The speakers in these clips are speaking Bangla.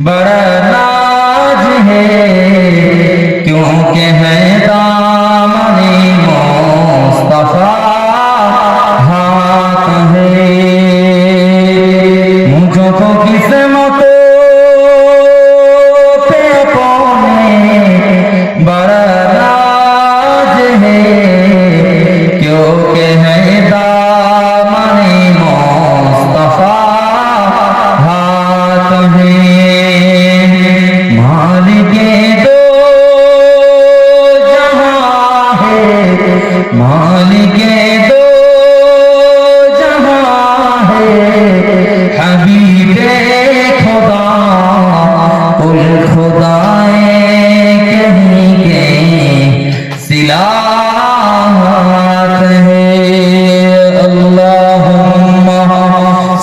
बड़ा नाज है।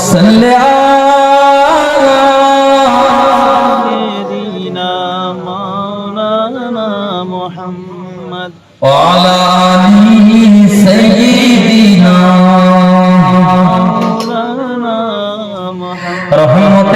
صل على سيدنا مولانا محمد وعلى آله سيدنا مولانا محمد رحمة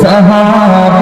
যত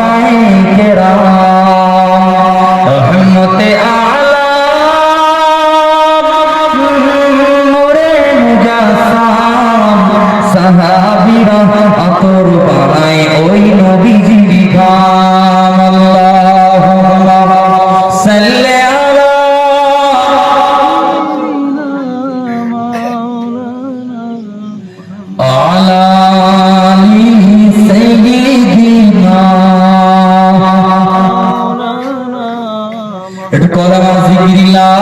একটু করাবার জিকির লা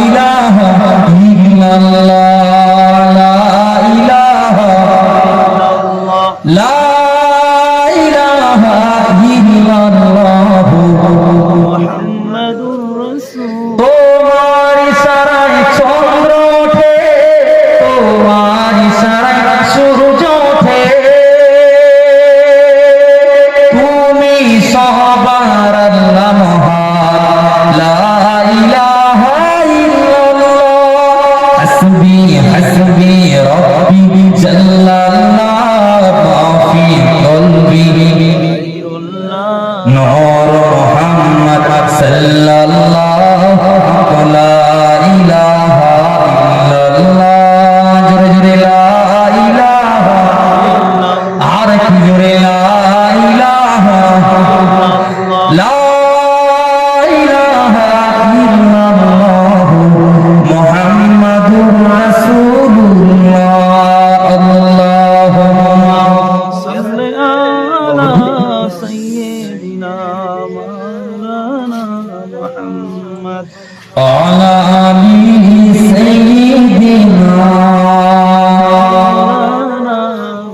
ইলাহা ইল্লাল্লাহ লা ইলাহা ইল্লাল্লাহ লা ইলাহা ইল্লাল্লাহ no. محمد على آل سيدنا مولانا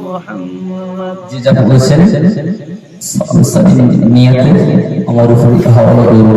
محمد যে যা বলেছেন নিয়তে আমার উপর হাওয়া করুন